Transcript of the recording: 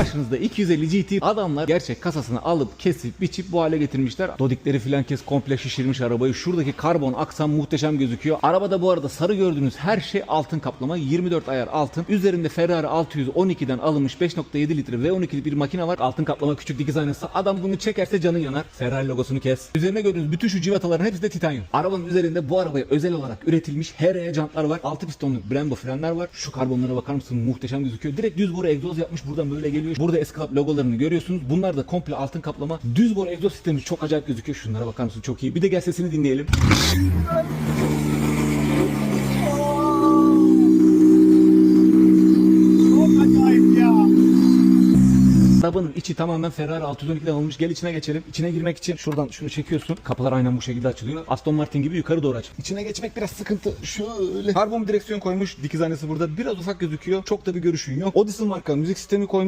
Karşınızda 250 GT adamlar gerçek kasasını alıp kesip biçip bu hale getirmişler. Dodikleri filan kes komple şişirmiş arabayı. Şuradaki karbon aksam muhteşem gözüküyor. Arabada bu arada sarı gördüğünüz her şey altın kaplama. 24 ayar altın. Üzerinde Ferrari 612'den alınmış 5.7 litre V12'li bir makine var. Altın kaplama küçük dikiz aynası. Adam bunu çekerse canı yanar. Ferrari logosunu kes. Üzerine gördüğünüz bütün şu civataların hepsi de titanyum. Arabanın üzerinde bu arabaya özel olarak üretilmiş HRE jantlar var. 6 pistonlu Brembo frenler var. Şu karbonlara bakar mısın? Muhteşem gözüküyor. Direkt düz boru egzoz yapmış. Buradan böyle geliyor. Burada S-Club logolarını görüyorsunuz. Bunlar da komple altın kaplama. Düz boru egzoz sistemi çok acayip gözüküyor. Şunlara bakar mısın? Çok iyi. Bir de gel sesini dinleyelim. Arabanın içi tamamen Ferrari 612'den alınmış. Gel içine geçelim. İçine girmek için şuradan şunu çekiyorsun. Kapılar aynen bu şekilde açılıyor. Aston Martin gibi yukarı doğru aç. İçine geçmek biraz sıkıntı. Şöyle. Karbon direksiyon koymuş. Dikiz aynası burada. Biraz ufak gözüküyor. Çok da bir görüşün yok. Odyssey marka müzik sistemi koymuş.